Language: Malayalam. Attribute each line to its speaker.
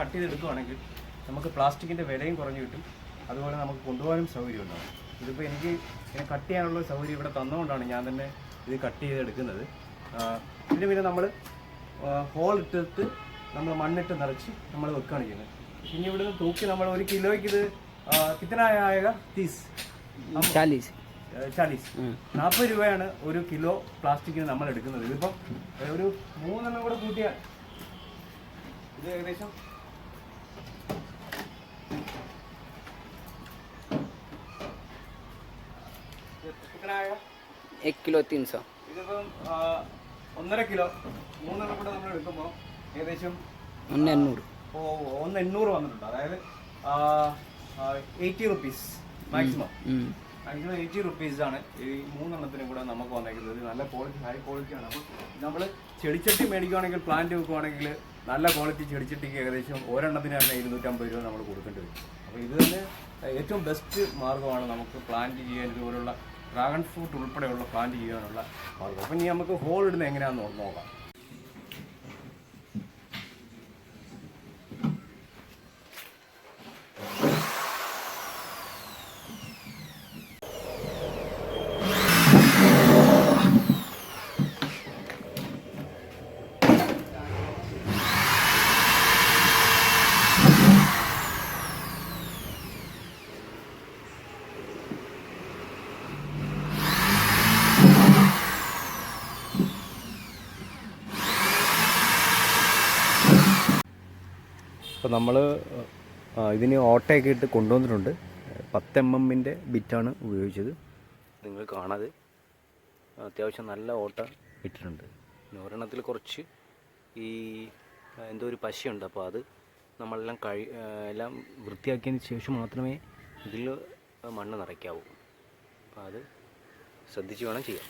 Speaker 1: കട്ട് ചെയ്തെടുക്കുകയാണെങ്കിൽ നമുക്ക് പ്ലാസ്റ്റിക്കിന്റെ വിലയും കുറഞ്ഞു കിട്ടും. അതുപോലെ നമുക്ക് കൊണ്ടുപോകാനും സൗകര്യം ഉണ്ടാകും ഇതിപ്പോൾ എനിക്ക് ഇങ്ങനെ കട്ട് ചെയ്യാനുള്ള സൗകര്യം ഇവിടെ തന്നുകൊണ്ടാണ് ഞാൻ തന്നെ ഇത് കട്ട് ചെയ്തെടുക്കുന്നത്. ഇതിന് പിന്നെ നമ്മൾ ഹോൾ ഇട്ടിട്ട് നമ്മൾ മണ്ണിട്ട് നിറച്ച് നമ്മൾ വെക്കുകയാണ് ചെയ്യുന്നത്. പിന്നെ ഇവിടുന്ന് തൂക്കി നമ്മൾ ഒരു കിലോയ്ക്ക് ഇത് കിത്തനായ തീസ്
Speaker 2: ചാലീസ്.
Speaker 1: ചാലീസ്. നാൽപ്പത് രൂപയാണ് ഒരു കിലോ പ്ലാസ്റ്റിക്കിന് നമ്മൾ എടുക്കുന്നത്. ഇതിപ്പം ഒരു മൂന്നെണ്ണം കൂടെ കൂട്ടിയാൽ ഇത് ഏകദേശം എത്രയായ?
Speaker 2: एक किलो तीन सौ
Speaker 1: ഇതിപ്പം ആ, ഒന്നര കിലോ മൂന്നെണ്ണം കൂടെ നമ്മൾ എടുക്കുമ്പോൾ ഏകദേശം
Speaker 2: उन्नीस नूर
Speaker 1: ഓ ഒന്ന് എണ്ണൂറ് വന്നിട്ടുണ്ട് അതായത് eighty rupees maximum maximum eighty rupees ആണ് ഈ മൂന്നെണ്ണത്തിനും കൂടെ നമുക്ക് വന്നേക്കുന്നത് ഇത് നല്ല ക്വാളിറ്റി ഹൈ ക്വാളിറ്റി ആണ് അപ്പോൾ നമ്മൾ ചെടിച്ചട്ടി മേടിക്കുവാണെങ്കിൽ പ്ലാന്റ് വെക്കുവാണെങ്കിൽ നല്ല ക്വാളിറ്റി ചെടിച്ചട്ടിക്ക് ഏകദേശം ഒരെണ്ണത്തിന് തന്നെ ഇരുന്നൂറ്റമ്പത് രൂപ നമ്മൾ കൊടുക്കേണ്ടി വരും. അപ്പോൾ ഇത് തന്നെ ഏറ്റവും ബെസ്റ്റ് മാർഗമാണ് നമുക്ക് പ്ലാന്റ് ചെയ്യാൻ ഇതുപോലുള്ള ഡ്രാഗൺ ഫ്രൂട്ട് ഉൾപ്പെടെയുള്ള പ്ലാന്റ് ചെയ്യാനുള്ള മാർഗം അപ്പം ഇനി നമുക്ക് ഹോൾ ഇടുന്നത് എങ്ങനെയാണെന്ന് നോക്കാം. അപ്പോൾ നമ്മൾ ഇതിന് ഓട്ടയൊക്കെ ഇട്ട് കൊണ്ടുവന്നിട്ടുണ്ട്. പത്ത് എം എമ്മിന്റെ ബിറ്റാണ് ഉപയോഗിച്ചത്. നിങ്ങൾ കാണാതെ അത്യാവശ്യം നല്ല ഓട്ട ഇട്ടിട്ടുണ്ട്. ഒരെണ്ണത്തിൽ കുറച്ച് ഈ എന്തോ ഒരു പശയുണ്ട്. അപ്പോൾ അത് നമ്മളെല്ലാം കഴി എല്ലാം വൃത്തിയാക്കിയതിന് ശേഷം മാത്രമേ ഇതിൽ മണ്ണ് നിറയ്ക്കാവൂ. അപ്പോൾ അത് ശ്രദ്ധിച്ച് വേണം ചെയ്യാൻ.